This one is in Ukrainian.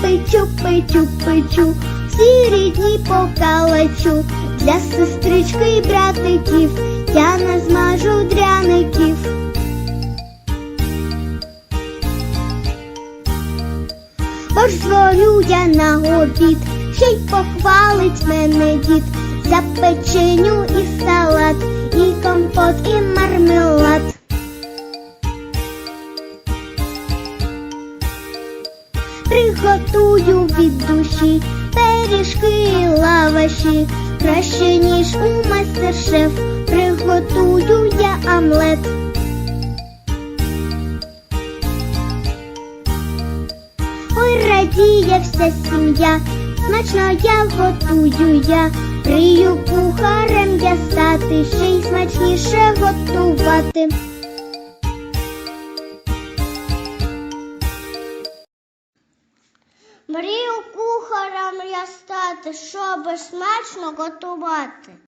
печу, печу, печу, всі рідні покалачу, для сестрички й братиків я назмажу дряників. Борщ зварю я на обід, ще й похвалить мене дід за печеню Приготую від душі пиріжки і лаваші, краще ніж у майстер-шеф, приготую я омлет. Ой, радіє вся сім'я, смачно я готую я, прию кухарем я стати, ще й смачніше готувати. Мрію кухарем я стати, щоб смачно готувати.